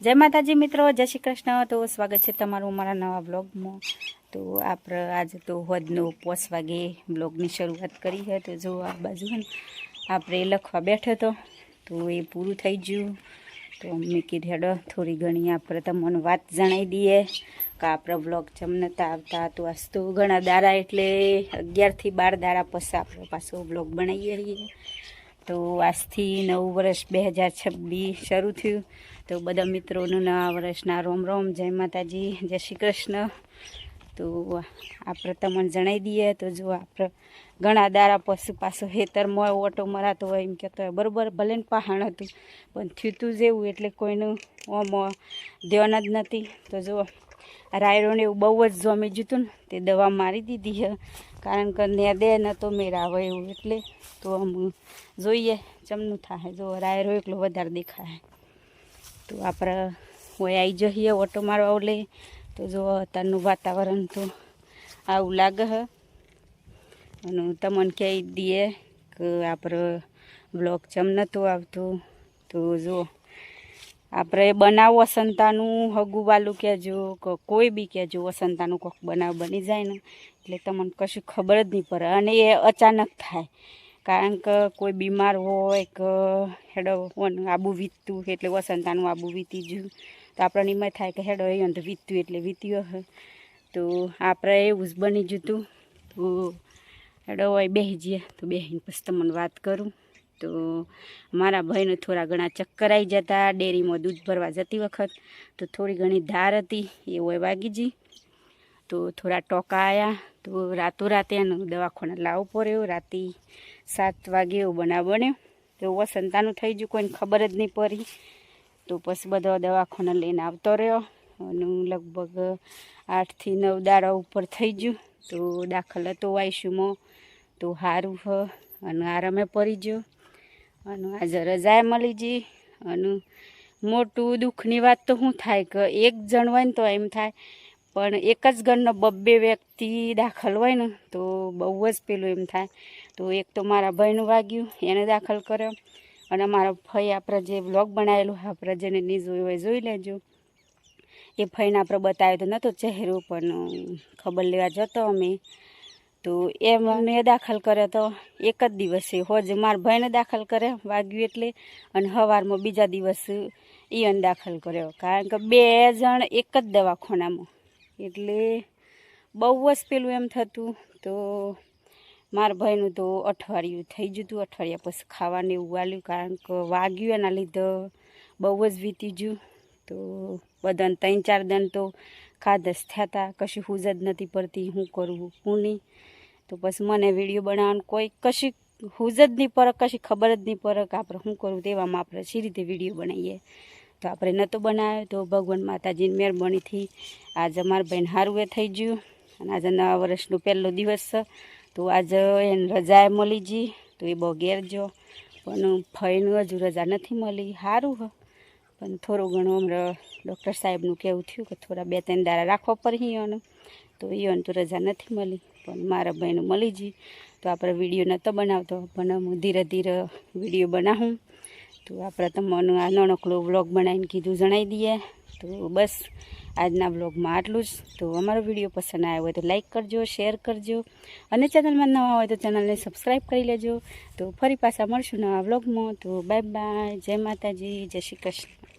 જય માતાજી મિત્રો, જય શ્રી કૃષ્ણ. તો સ્વાગત છે તમારું મારા નવા બ્લોગમાં તો આપણે આજે તો હોદનો પોસ વાગે બ્લોગની શરૂઆત કરી છે. તો જો આ બાજુ આપણે લખવા બેઠો હતો. તો એ પૂરું થઈ ગયું. તો મેં કીધું, હેડો, થોડી ઘણી આપણે તમને વાત જણાવી દઈએ. કે આપણે બ્લોગ જમનતા આવતા તો આજ તો ઘણા દારા એટલે અગિયારથી બાર દારા પછી આપણે પાછો બ્લોગ બનાવીએ છીએ. તો આજથી નવું વર્ષ બે હજાર છવ્વીસ શરૂ થયું. તો બધા મિત્રોનું નવા વર્ષના રોમ રોમ, જય માતાજી, જય શ્રી કૃષ્ણ. તો આપણે તમને જણાવી દઈએ તો જો આપણે ઘણા દારા પશુ પાછો હેતરમાં ઓટો મરાતો હોય, એમ કહેતો હોય, બરાબર, ભલે ને પહાણ હતું, પણ થયું જેવું એટલે કોઈનું ઓમ ધ્યાન જ નથી. તો જો રાયરોને એવું બહુ જ જમી જતું ને, તે દવા મારી દીધી કારણ કે ત્યાં દે ન તો મેળાવે એવું એટલે તો આમ જોઈએ ચમનું થાય. જો રાયરો એકલો વધારે દેખાય. તો આપણે હોય આવી જઈએ, ઓટો મારવા લે, તો જો અત્યારનું વાતાવરણ તો આવું લાગે હ. અને તમને કહી દઈએ કે આપણે બ્લોગ ચમ નહોતું આવતું, તો જો આપણે બનાવ વસંતાનું હગું વાલું કહેજો, કે કોઈ બી કહેજો, વસંતાનું કોક બનાવ બની જાય ને, એટલે તમને કશું ખબર જ નહીં પડે. અને એ અચાનક થાય. કારણ કે કોઈ બીમાર હોય કે હેડો આબુ વીતતું એટલે વસંતાનું આબુ વીતી ગયું તો આપણને એમાં થાય કે હેડો, એ તો વીતતું એટલે વીત્યું હે. તો આપણે એવું જ બની જતું. તો હેડો હોય બેસી જઈએ. તો બેસીને પછી તમને વાત કરું. તો મારા ભાઈને થોડા ઘણા ચક્કર આવી જતા, ડેરીમાં દૂધ ભરવા જતી વખત. તો થોડી ઘણી ધાર હતી, એ હોય વાગી જી તો થોડા ટોકા આવ્યા તો રાતો રાતે એનું દવાખાને લાવવો પડ્યો. રાતે સાત વાગે એવું બનાવ બન્યો. તો વસંતાનું થઈ ગયું, કોઈને ખબર જ નહીં પડી. તો પછી બધો દવાખાને લઈને આવતો રહ્યો. અને લગભગ આઠથી નવ દાડા ઉપર થઈ ગયું. તો દાખલ હતો વાયશુમાં તો સારું હ, અને આરામે પડી ગયો. અને આજે રજાએ મળી ગઈ અને મોટું દુઃખની વાત તો શું થાય કે એક જણ હોય ને તો એમ થાય. પણ એક જ ઘરનો બબ્બે વ્યક્તિ દાખલ હોય ને તો બહુ જ પેલું એમ થાય. તો એક તો મારા ભાઈનું વાગ્યું, એને દાખલ કર્યો. અને મારા ભાઈ આપણે જે બ્લોગ બનાવેલું આપણે જેને નહીં જોયું હોય જોઈ લેજો. એ ફઈને આપણે બતાવ્યો તો નહોતો ચહેરો, પણ ખબર લેવા જતો અમે. તો એ મને દાખલ કર્યો તો એક જ દિવસે હોજ મારા ભાઈને દાખલ કરે વાગ્યું એટલે અને સવારમાં બીજા દિવસ ઈયન દાખલ કર્યો. કારણ કે બે જણ એક જ દવાખાનામાં. એટલે બહુ જ પેલું એમ થતું તો મારા ભાઈનું તો અઠવાડિયું થઈ જતું અઠવાડિયા પછી ખાવાને એવું વાલ્યું કારણ કે વાગ્યું એના લીધે બહુ જ વીતી ગયું. તો બધાને ત્રણ ચાર દન તો ખાધસ થયા હતા કશું હુજ જ નથી પડતી. હું કરવું હું નહીં. તો પછી મને વીડિયો બનાવવાનું કોઈ કશી હુજ જ નહીં પરક કશી ખબર જ નહીં પરક આપણે શું કરવું તેવામાં આપણે સી રીતે વીડિયો બનાવીએ? તો આપણે નહોતો બનાવ્યો, તો ભગવાન માતાજીની મહેરબાનીથી આજે અમારા બહેન હારું એ થઈ ગયું. અને આજે નવા વર્ષનો પહેલો દિવસ તો આજે એને રજાએ મળી જી તો એ બહુ ઘેર જો. પણ ફઈનું હજુ રજા નથી મળી. સારું હ. પણ થોડું ઘણું હમણાં ડૉક્ટર સાહેબનું કહેવું થયું કે થોડા બે ત્રણ દારા રાખવા પડી અને તો ઈયોને તો રજા નથી મળી. પણ મારા ભાઈને મળી જઈએ તો આપણે વીડિયો નહોતો બનાવતો, પણ હું ધીરે ધીરે વીડિયો બનાવું. તો આપણે તમને આ નાનકડો વ્લોગ બનાવીને કીધું જણાવી દઈએ. તો બસ, આજના બ્લોગમાં આટલું જ. તો અમારો વીડિયો પસંદ આવ્યો હોય તો લાઇક કરજો, શેર કરજો. અને ચેનલમાં નવા હોય તો ચેનલને સબસ્ક્રાઈબ કરી લેજો. તો ફરી પાછા મળશું નવા બ્લોગમાં તો બાય બાય, જય માતાજી, જય શ્રી કૃષ્ણ.